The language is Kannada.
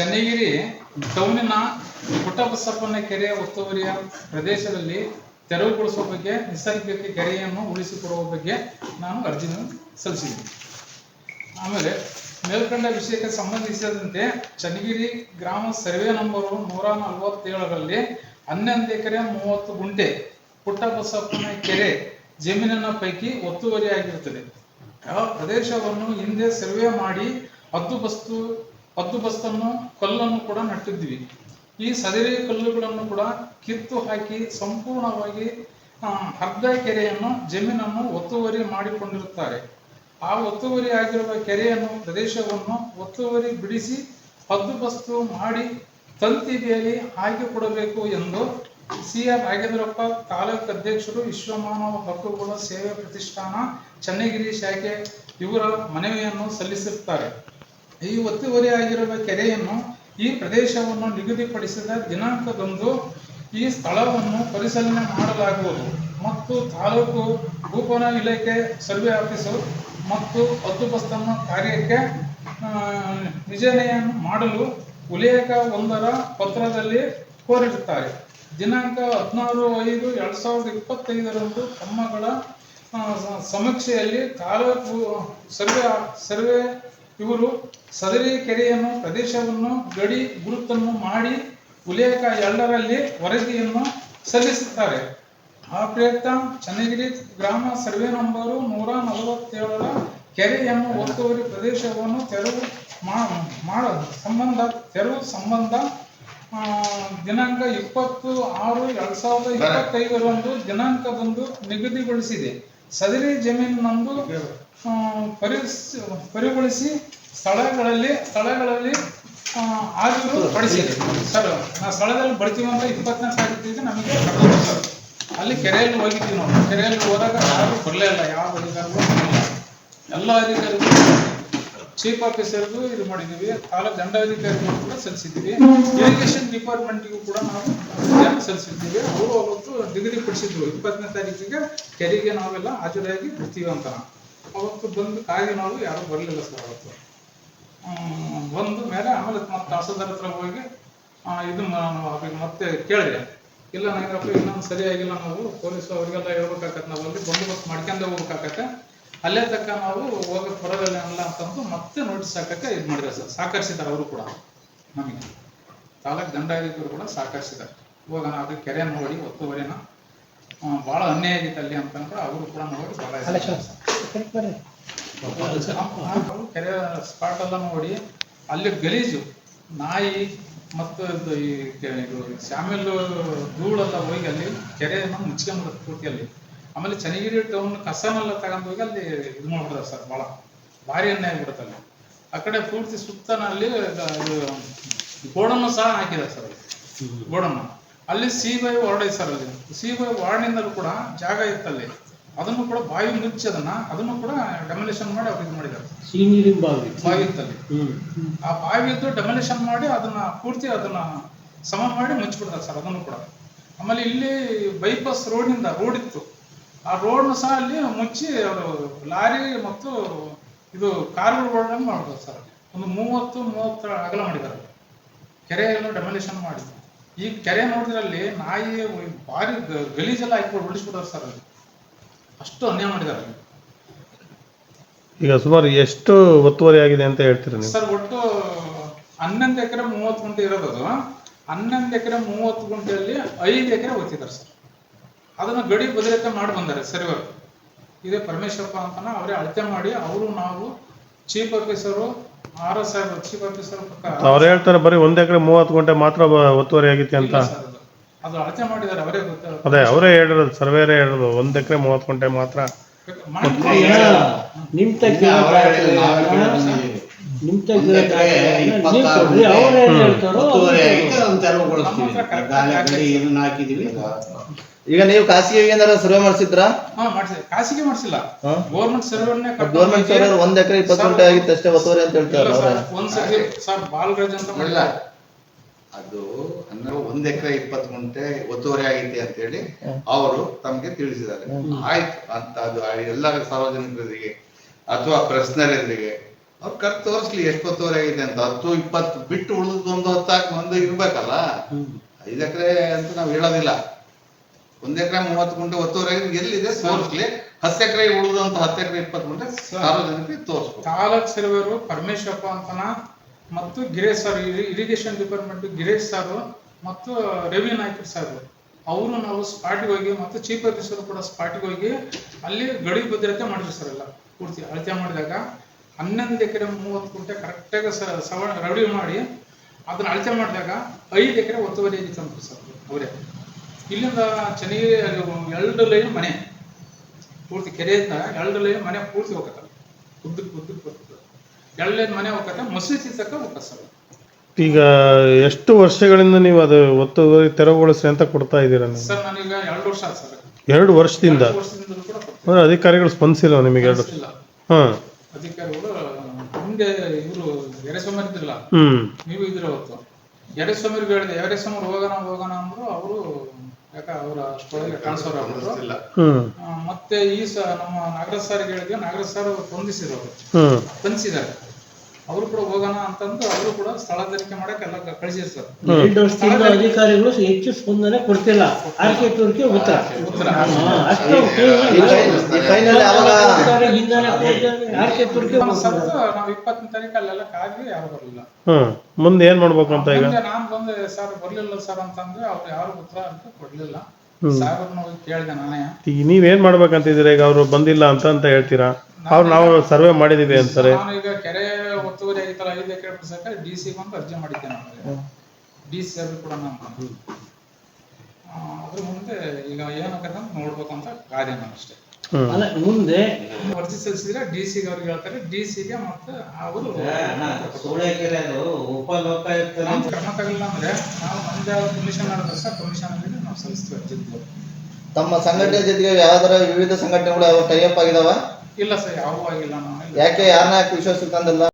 ಚನ್ನಗಿರಿ ಟೌನಿನ ಪುಟ್ಟಬಸಪ್ಪನ ಕೆರೆಯ ಒತ್ತುವರಿಯ ಪ್ರದೇಶದಲ್ಲಿ ತೆರವುಗೊಳಿಸುವ ಬಗ್ಗೆ, ನಿಸರ್ಗಕ್ಕೆ ಕೆರೆಯನ್ನು ಉಳಿಸಿಕೊಡುವ ಬಗ್ಗೆ ನಾನು ಅರ್ಜಿಯನ್ನು ಸಲ್ಲಿಸಿದ್ದೀನಿ. ಆಮೇಲೆ ಮೇಲ್ಕಂಡ ವಿಷಯಕ್ಕೆ ಸಂಬಂಧಿಸಿದಂತೆ ಚನ್ನಗಿರಿ ಗ್ರಾಮ ಸರ್ವೆ ನಂಬರ್ ನೂರ ನಲವತ್ತೇಳರಲ್ಲಿ ಹನ್ನೊಂದು ಎಕರೆ ಮೂವತ್ತು ಗುಂಟೆ ಪುಟ್ಟಬಸಪ್ಪನ ಕೆರೆ ಜಮೀನಿನ ಪೈಕಿ ಒತ್ತುವರಿಯಾಗಿರುತ್ತದೆ. ಆ ಪ್ರದೇಶವನ್ನು ಹಿಂದೆ ಸರ್ವೆ ಮಾಡಿ ಹದ್ದುಬಸ್ತು ಹದ್ದುಬಸ್ತನ್ನು ಕಲ್ಲನ್ನು ಕೂಡ ನಟ್ಟಿದ್ವಿ ಈ ಸದರಿ ಕಲ್ಲುಗಳನ್ನು ಕೂಡ ಕಿತ್ತು ಹಾಕಿ ಸಂಪೂರ್ಣವಾಗಿ ಅರ್ಧ ಕೆರೆಯನ್ನು ಜಮೀನನ್ನು ಒತ್ತುವರಿ ಮಾಡಿಕೊಂಡಿರುತ್ತಾರೆ. ಆ ಒತ್ತುವರಿ ಆಗಿರುವ ಕೆರೆಯನ್ನು, ಪ್ರದೇಶವನ್ನು ಒತ್ತುವರಿ ಬಿಡಿಸಿ ಹದ್ದುಬಸ್ತು ಮಾಡಿ ತಂತಿ ಬೇಲಿ ಕೊಡಬೇಕು ಎಂದು ಸಿ ಆರ್ ನಾಗೇಂದ್ರಪ್ಪ ತಾಲೂಕು ಅಧ್ಯಕ್ಷರು ವಿಶ್ವಮಾನವ ಹಕ್ಕುಗಳ ಸೇವೆ ಪ್ರತಿಷ್ಠಾನ, ಚನ್ನಗಿರಿ ಶಾಖೆ ಇವರ ಮನವಿಯನ್ನು ಸಲ್ಲಿಸಿರುತ್ತಾರೆ. ಈ ಒತ್ತುವರಿ ಆಗಿರುವ ಕೆರೆಯನ್ನು ಈ ಪ್ರದೇಶವನ್ನು ನಿಗದಿಪಡಿಸಿದ ದಿನಾಂಕದಂದು ಈ ಸ್ಥಳವನ್ನು ಪರಿಶೀಲನೆ ಮಾಡಲಾಗುವುದು. ಮತ್ತು ತಾಲೂಕು ಭೂಪನ ಇಲಾಖೆ ಸರ್ವೆ ಆಫೀಸು ಮತ್ತು ಹದ್ದುಬಸ್ತನ್ನು ಕಾರ್ಯಕ್ಕೆ ಆ, ನಿಜನೆಯನ್ನು ಮಾಡಲು ಉಲ್ಲೇಖ ಒಂದರ ಪತ್ರದಲ್ಲಿ ಕೋರಿಡುತ್ತಾರೆ ದಿನಾಂಕ ಹದಿನಾರು ಐದು ಎರಡು ಸಾವಿರದ ಇಪ್ಪತ್ತೈದರಂದು ತಮ್ಮಗಳ ಸಮೀಕ್ಷೆಯಲ್ಲಿ ತಾಲೂಕು ಸರ್ವೆ ಸರ್ವೆ ಇವರು ಸದರಿ ಕೆರೆಯನ್ನು ಪ್ರದೇಶವನ್ನು ಗಡಿ ಗುರುತನ್ನು ಮಾಡಿ ಉಲ್ಲೇಖ ಎರಡರಲ್ಲಿ ವರದಿಯನ್ನು ಸಲ್ಲಿಸುತ್ತಾರೆ. ಆ ಪ್ರಯುಕ್ತ ಚನ್ನಗಿರಿ ಗ್ರಾಮ ಸರ್ವೆ ನಂಬರು ನೂರ ನಲವತ್ತೇಳರ ಕೆರೆಯನ್ನು ಒತ್ತುವರಿ ಪ್ರದೇಶವನ್ನು ತೆರವು ಮಾಡ ಸಂಬಂಧ ತೆರವು ಸಂಬಂಧ ಆ, ದಿನಾಂಕ ಇಪ್ಪತ್ತು ಆರು ಎರಡ್ ಸಾವಿರದ ಇಪ್ಪತ್ತೈದರಂದು ದಿನಾಂಕದಂದು ನಿಗದಿಗೊಳಿಸಿದೆ. ಸದರಿ ಜಮೀನಿನಂದು ಪರಿಗೊಳಿಸಿ ಸ್ಥಳಗಳಲ್ಲಿ ಸ್ಥಳಗಳಲ್ಲಿ ಆದರೂ ಹಾಜರು ಸರ್ ನಾವು ಸ್ಥಳದಲ್ಲಿ ಬರ್ತೀವಿ ಅಂತ ಇಪ್ಪತ್ತನೇ ತಾರೀಕು ನಮಗೆ ಅಲ್ಲಿ ಕೆರೆಯಲ್ಲಿ ಹೋಗಿದ್ವಿ ನಾವು. ಕೆರೆಯಲ್ಲಿ ಹೋದಾಗ ಯಾರು ಬರಲೇ ಇಲ್ಲ. ಯಾವ ಅಧಿಕಾರಿಗಳು ಎಲ್ಲ ಅಧಿಕಾರಿಗಳು ಚೀಫ್ ಆಫೀಸರ್ಗೂ ಇದು ಮಾಡಿದ್ದೀವಿ. ತಾಲೂಕು ದಂಡಾಧಿಕಾರಿಗಳು ಕೂಡ ಸಲ್ಲಿಸಿದ್ದೀವಿ. ಇರಿಗೇಷನ್ ಡಿಪಾರ್ಟ್ಮೆಂಟ್ಗೂ ಕೂಡ ನಾವು ಸಲ್ಲಿಸಿದ್ದೀವಿ. ಅವರು ಅವತ್ತು ನಿಗದಿಪಡಿಸಿದ್ರು. ಇಪ್ಪತ್ತನೇ ತಾರೀಕಿಗೆ ಕೆರೆಗೆ ನಾವೆಲ್ಲ ಹಾಜರಾಗಿ ಬಿಡ್ತೀವಿ ಅಂತ. ಅವತ್ತು ಬಂದು ಕಾಯಿ ನಾವು ಯಾರು ಬರಲಿಲ್ಲ ಸರ್ ಅವತ್ತು. ಬಂದ ಮೇಲೆ ಆಮೇಲೆ ಮತ್ತೆ ತಹಸೀಲ್ದಾರ್ ಹತ್ರ ಹೋಗಿ ಇದು ಮತ್ತೆ ಕೇಳಿದೆ. ಇಲ್ಲ ನಾಗರಪ್ಪ ಇನ್ನೊಂದು ಸರಿಯಾಗಿಲ್ಲ, ನಾವು ಪೊಲೀಸ್ ಅವರಿಗೆಲ್ಲ ಹೇಳ್ಬೇಕಾಗತ್ತೆ, ನಾವು ಅಲ್ಲಿ ಬಂದೋಬಸ್ತ್ ಮಾಡ್ಕೊಂಡೆ ಹೋಗ್ಬೇಕಾಗತ್ತೆ. ಅಲ್ಲೇ ತಕ್ಕ ನಾವು ಹೋಗಕ್ ಬರೋದಿಲ್ಲ ಅಲ್ಲ ಅಂತಂದು ಮತ್ತೆ ನೋಟಿಸ್ ಹಾಕಕ್ಕೆ ಇದು ಮಾಡಿದ್ರೆ ಸರ್. ಸಹಕರಿಸಿದ್ದಾರೆ ಅವರು ಕೂಡ. ನಮಗೆ. ತಾಲೂಕು ದಂಡಾಧಿಕಾರಿ ಕೂಡ ಸಹಕರಿಸಿದ್ದಾರೆ ಇವಾಗ ನಾವು ಕೆರೆ ನೋಡಿ ಒತ್ತುವರಿನ ಭಾಳ ಅನ್ಯಾಯ ಆಗಿತ್ತು ಅಲ್ಲಿ ಅಂತಂದ್ರೆ ಅವರು ಕೂಡ ನೋಡಿ ಭಾಳ ಕೆರೆ ಸ್ಪಾಟ್ ಎಲ್ಲ ನೋಡಿ, ಅಲ್ಲಿ ಗಲೀಜು, ನಾಯಿ ಮತ್ತು ಈ ಶ್ಯಾಮಿಲ್ ಧೂಳೆಲ್ಲ ಹೋಗಿ ಅಲ್ಲಿ ಕೆರೆಯನ್ನು ಮುಚ್ಕೊಂಡ್ಬಿಡುತ್ತೆ ಪೂರ್ತಿ ಅಲ್ಲಿ. ಆಮೇಲೆ ಚನ್ನಗಿರಿ ಟೌನ್ ಕಸನೆಲ್ಲ ತಗೊಂಡು ಹೋಗಿ ಅಲ್ಲಿ ಇದು ಮಾಡ್ಬಿಡ್ತಾರೆ ಸರ್ ಭಾಳ ಭಾರಿ ಅನ್ಯಾಯ ಆಗ್ಬಿಡುತ್ತೆ ಅಲ್ಲಿ. ಆ ಕಡೆ ಪೂರ್ತಿ ಸುತ್ತನಲ್ಲಿ ಗೋಡನ್ನು ಸಹ ಹಾಕಿದ್ದಾರೆ ಸರ್ ಅಲ್ಲಿ. ಗೋಡನ್ನು. ಅಲ್ಲಿ ಸಿ ಬೈ ವಾರ್ಡ್ ಐತೆ ಸರ್ ಅಲ್ಲಿ. ಸಿ ಬೈ ವಾರ್ಡ್ನಿಂದಲೂ ಕೂಡ ಜಾಗ ಇತ್ತಲ್ಲಿ. ಅದನ್ನು ಕೂಡ ಬಾವಿ ಮುಚ್ಚಿ ಅದನ್ನ ಅದನ್ನು ಕೂಡ ಡೆಮಲೇಷನ್ ಮಾಡಿ ಅವ್ರು ಇದು ಮಾಡಿದ್ದಾರೆ. ಸೀನಿಯರಿಂಗ್ ಬಾವಿ. ಬಾವಿ ಇತ್ತಲ್ಲಿ ಆ ಬಾವಿದ್ದು ಡೆಮಲೇಷನ್ ಮಾಡಿ ಅದನ್ನ ಪೂರ್ತಿ ಅದನ್ನ ಸಮ ಮಾಡಿ ಮುಚ್ಚಿಬಿಡ್ತಾರೆ ಸರ್ ಅದನ್ನು ಕೂಡ. ಆಮೇಲೆ ಇಲ್ಲಿ ಬೈಪಾಸ್ ರೋಡಿಂದ ರೋಡ್ ಇತ್ತು. ಆ ರೋಡ್ನ ಸಹ ಅಲ್ಲಿ ಮುಚ್ಚಿ ಅವರು ಲಾರಿ ಮತ್ತು ಇದು ಕಾರ್ಗಳು ರೋಡ್ ಮಾಡ್ಬೋದು ಸರ್. ಒಂದು ಮೂವತ್ತು ಮೂವತ್ತರ ಅಗಲ ಮಾಡಿದ್ದಾರೆ. ಕೆರೆಯನ್ನು ಡೆಮಲೇಷನ್ ಮಾಡಿದ್ರು. ಈ ಕೆರೆ ನೋಡಿದ್ರಲ್ಲಿ ನಾಯಿ ಭಾರಿ ಗಲೀಜೆಲ್ಲ ಹಾಕಿ ಉಳಿಸ್ಬಿಡೋರು ಸರ್ ಅಲ್ಲಿ. ಅಷ್ಟು ಅನ್ಯಾಯ ಮಾಡಿದ್ದಾರೆ ಈಗ ಸುಮಾರು ಎಷ್ಟು ಒತ್ತುವರಿ ಆಗಿದೆ ಅಂತ ಹೇಳ್ತೀರಿ ನೀವು? ಸರ್ ಒಟ್ಟು ಹನ್ನೊಂದು ಎಕರೆ ಮೂವತ್ತು ಗುಂಟೆ ಇರೋದು ಅದು. ಹನ್ನೊಂದು ಎಕರೆ ಮೂವತ್ತು ಗುಂಟೆಯಲ್ಲಿ ಐದು ಎಕರೆ ಒತ್ತಿದ್ದಾರೆ ಸರ್. ಅದನ್ನ ಗಡಿ ಬದಲಿಕೆ ಮಾಡಿ ಬಂದಾರೆ ಸರ್ವರ್ ಇದೇ ಪರಮೇಶ್ವರಪ್ಪ ಅಂತನ ಅವರೇ ಅಳತೆ ಮಾಡಿ ಅವರು ನಾವು chief officer R S saheb chief officer ಅವ್ರು ಹೇಳ್ತಾರೆ ಬರೀ ಒಂದ್ ಎಕರೆ ಮೂವತ್ತು ಗಂಟೆ ಮಾತ್ರ ಒತ್ತುವರಿ ಆಗಿತ್ತು ಅಂತ. ಅದು ಅಳತೆ ಮಾಡಿದ್ದಾರೆ ಅವರೇ ಗೊತ್ತ ಅದೇ ಅವರೇ ಹೇಳಿರೋದು ಸರ್ವೇರೇ ಹೇಳಿರೋದು ಒಂದ್ ಎಕರೆ ಮೂವತ್ತು ಗಂಟೆ ಮಾತ್ರ. ನಿಮ್ ನಿಮ್ ಈಗ ನೀವು ಖಾಸಗಿ ಏನಾರ ಸರ್ವೆ ಮಾಡಿಸಿದ್ರಾ? ಹಾ ಖಾಸಗಿ ಮಾಡಿಸಿಲ್ಲ? ಗೌರ್ಮೆಂಟ್ ಸರ್ವರ್ನೇ ಗೌರ್ಮೆಂಟ್ ಸರ್ವೆ ಒಂದ್ ಎಕರೆ ಇಪ್ಪತ್ತು ಗಂಟೆ ಆಗಿತ್ತು ಅಷ್ಟೇ ಒತ್ತುವರಿ ಅಂತ ಹೇಳ್ತಾರೆ ಒಂದ್ಸರಿ ಸರ್ ಬಾಲರಾಜ್ ಅಂತ ಅದು ಅಂದ್ರೆ ಒಂದ್ ಎಕರೆ ಇಪ್ಪತ್ತು ಗುಂಟೆ ಒತ್ತುವರಿ ಆಗಿದೆ ಅಂತ ಹೇಳಿ ಅವರು ತಮ್ಗೆ ತಿಳಿಸಿದ್ದಾರೆ. ಆಯ್ತು ಅಂತ ಅದು ಎಲ್ಲ ಸಾರ್ವಜನಿಕರಿಗೆ ಅಥವಾ ಪ್ರಶ್ನರಿಗೆ ಅವ್ರು ಕರ್ ತೋರಿಸ್ಲಿ ಎಷ್ಟು ಒತ್ತುವರಿ ಆಗಿದೆ ಅಂತ. ಹತ್ತು ಇಪ್ಪತ್ತು ಬಿಟ್ಟು ಉಳಿದ್ ಒಂದು ಹೊತ್ತಾಗಿ ಒಂದು ಇರ್ಬೇಕಲ್ಲ. ಐದ್ ಎಕರೆ ಅಂತ ನಾವು ಹೇಳೋದಿಲ್ಲ. ಒಂದ್ ಎಕರೆ ಮೂವತ್ತು ಗುಂಟೆ ಒತ್ತುವರಿ ಆಗಿದೆ ಎಲ್ಲಿದೆ ತೋರಿಸ್ಲಿ. ಹತ್ತು ಎಕರೆ ಉಳಿದಂತ ಹತ್ತು ಎಕರೆ ಇಪ್ಪತ್ತು ಗುಂಟೆ ಸಾರ್ವಜನಿಕರಿಗೆ ತೋರಿಸ್ಬೇಕು. ತಾಲೂಕ್ ಸರ್ವೇರು ಪರಮೇಶ್ವರಪ್ಪ ಅಂತನ ಮತ್ತು Giresh sir irrigation department Giresh sir ಮತ್ತು ರವಿ ನಾಯ್ಕ ಸರ್ ಅವರು ನಾವು ಸ್ಪಾಟಿಗೆ ಹೋಗಿ ಮತ್ತು ಚೀಫ್ ಆಫೀಸರ್ ಕೂಡ ಸ್ಪಾಟಿಗೆ ಹೋಗಿ ಅಲ್ಲಿ ಗಡಿ ಭದ್ರತೆ ಮಾಡಿದ್ರು ಸರ್ ಎಲ್ಲ, ಪೂರ್ತಿ ಅಳತೆ ಮಾಡಿದಾಗ ಹನ್ನೊಂದು ಎಕರೆ ಮೂವತ್ತು ಗುಂಟೆ ಕರೆಕ್ಟಾಗಿ ಸವ ರೆಡಿ ಮಾಡಿ ಅದನ್ನ ಅಳತೆ ಮಾಡಿದಾಗ ಐದು ಎಕರೆ ಒತ್ತುವರಿ ಆಗಿತ್ತು ಸರ್ ಅವರೇ. ಇಲ್ಲಿಂದ ಚೆನ್ನಾಗಿ ಎರಡು ಲೈನ್ ಮನೆ, ಪೂರ್ತಿ ಕೆರೆಯಿಂದ ಎರಡು ಲೈನ್ ಮನೆ ಪೂರ್ತಿ ಹೋಗತ್ತಲ್ಲ ಉದ್ದಕ್ಕೆ ಉದ್ದಕ್ಕೆ ಬರ್ತದೆ. ಎರಡು ಮನೆ ಹೋಗತ್ತೆ ಮಸೀದಿ ತಕ್ಕ ಸರ್. ಈಗ ಎಷ್ಟು ವರ್ಷಗಳಿಂದ ನೀವು ಅದು ಒತ್ತು ತೆರವುಗೊಳಿಸಿ ಅಂತ ಕೊಡ್ತಾ ಇದ್ದೀರಾ ನೀವು? ಸರ್ ನಾನೀಗ ಎರಡು ವರ್ಷ ಆಯ್ತು ಸರ್. ಎರಡು ವರ್ಷದಿಂದ? ಎರಡು ವರ್ಷದಿಂದಲೂ ಕೂಡ ಕೊಡ್ತೀನಿ. ಅಂದ್ರೆ ಅಧಿಕಾರಿಗಳು ಸ್ಪಂದಿಸಿಲ್ಲ ನಿಮಗೆ ಎರಡು ಇಲ್ಲ ಹಾಂ. ಅಧಿಕಾರಿಗಳು ಹಿಂದೆ ಇವರು ಎರೆಸ್ವಾಮಿ ಇದ್ರಲ್ಲ ಹ್ಮ್. ನೀವು ಇದ್ರ ಹೊತ್ತು ಎರೆಸ್ವಾಮಿಗೆ ಹೇಳಿದೆ ಎರೆಸ್ವಾಮಿ ಹೋಗೋಣ ಹೋಗೋಣ ಅಂದ್ರು ಅವರು ಯಾಕ ಅವ್ರ ಅಷ್ಟೊಳಗೆ ಟ್ರಾನ್ಸ್ಫರ್ ಆಗ್ಬಿಟ್ರು. ಇಲ್ಲ ಹ್ಮ್. ಆ, ಮತ್ತೆ ಈ ಸ ನಮ್ಮ ನಾಗರಾಜ್ ಸಾರಿಗೆ ಹೇಳಿದ್ವಿ ನಾಗರಾಜ್ ಸಾರ್ ಸ್ಪಂದಿಸಿದ್ರು ಅವರು. ಹ್ಮ್. ಸ್ಪಂದಿಸಿದ್ದಾರೆ. ಅವರು ಕೂಡ ಹೋಗೋಣ ಅಂತಂದು ಅವರು ಕೂಡ ಸ್ಥಳಾಂತರಿಕೆ ಮಾಡಕ್ಕೆ ಎಲ್ಲ ಕಳಿಸಿರ್ತಾರೆ. ಅಧಿಕಾರಿಗಳು ಹೆಚ್ಚು ಸ್ಪಂದನೆ ಕೊಡ್ತಿಲ್ಲ. ಆರ್ಕಿಟೆಕ್ಟರ್ಗೆ ಉತ್ತರ. ನಾವು ಇಪ್ಪತ್ತನೇ ತಾರೀಕು ಅಲ್ಲೆಲ್ಲ ಕಾಗಿ ಯಾರು ಬರಲಿಲ್ಲ. ಮುಂದೆ ಏನ್ ಮಾಡ್ಬೇಕು ಅಂತ ಈಗ? ನಾನು ಬಂದೆ ಸರ್ ಬರ್ಲಿಲ್ಲ ಸರ್ ಅಂತಂದ್ರೆ ಅವ್ರು ಯಾರು ಉತ್ತರ ಅಂತ ಕೊಡ್ಲಿಲ್ಲ. ಈಗ ನೀವೇನ್ ಮಾಡ್ಬೇಕಂತಿದ್ದೀರಾ ಈಗ? ಅವ್ರು ಬಂದಿಲ್ಲ ಅಂತ ಅಂತ ಹೇಳ್ತೀರಾ? ಅವ್ರು ನಾವು ಸರ್ವೆ ಮಾಡಿದೀವಿ ಅಂತಾರೆ. ನಾನು ಈಗ ಕೆರೆ ಆಗಿತ್ತಲ್ಲ ಐದು ಎಕರೆ ಬಿಡ್ಸಕ್ಕೆ ಡಿ ಸಿ ಒಂದು ಅರ್ಜಿ ಮಾಡಿದ್ದೆ ನಾನು. ಡಿ ಸಿ ಅವ್ರಿಗೆ ಕೂಡ ನಾನು ಆ, ಅದ್ರ ಮುಂದೆ ಈಗ ಏನು ಅಂತ ನೋಡ್ಬೇಕು ಅಂತ ಕಾರ್ಯ ನಾನು ಅಷ್ಟೇ. ಅಲ್ಲ ಮುಂದೆ ಅರ್ಜಿ ಸಲ್ಲಿಸಿದ್ರೆ ಡಿ ಸಿ ಅವ್ರಿಗೆ ಹೇಳ್ತಾರೆ ಡಿ ಸಿಗೆ ಮತ್ತೆ ಅವರು ಸೂಳೆಕೆರೆ ಅದು ಉಪಲೋಕಾಯುಕ್ತ ಕ್ರಮ ತಗಲಿಲ್ಲ ಅಂದ್ರೆ ನಾವು ನಮ್ದೇ ಕಮಿಷನ್ ಮಾಡಿದ್ರೆ ಸರ್ ಕಮಿಷನ್ ಅಲ್ಲಿ ನಾವು ಸಲ್ಲಿಸ್ತೀವಿ ಅರ್ಜಿದ್ದು ತಮ್ಮ ಸಂಘಟನೆ ಜೊತೆಗೆ ಯಾವ್ದಾರ ವಿವಿಧ ಸಂಘಟನೆಗಳು ಯಾವ ಟೈಅಪ್ ಆಗಿದಾವ? ಇಲ್ಲ ಸರ್ ಯಾವೂ ಆಗಿಲ್ಲ ನಾವು ಯಾಕೆ ಯಾರನ್ನ ಯಾಕೆ ವಿಶ್ವಾಸಕ್ಕೆ ತಂದಿಲ್ಲ?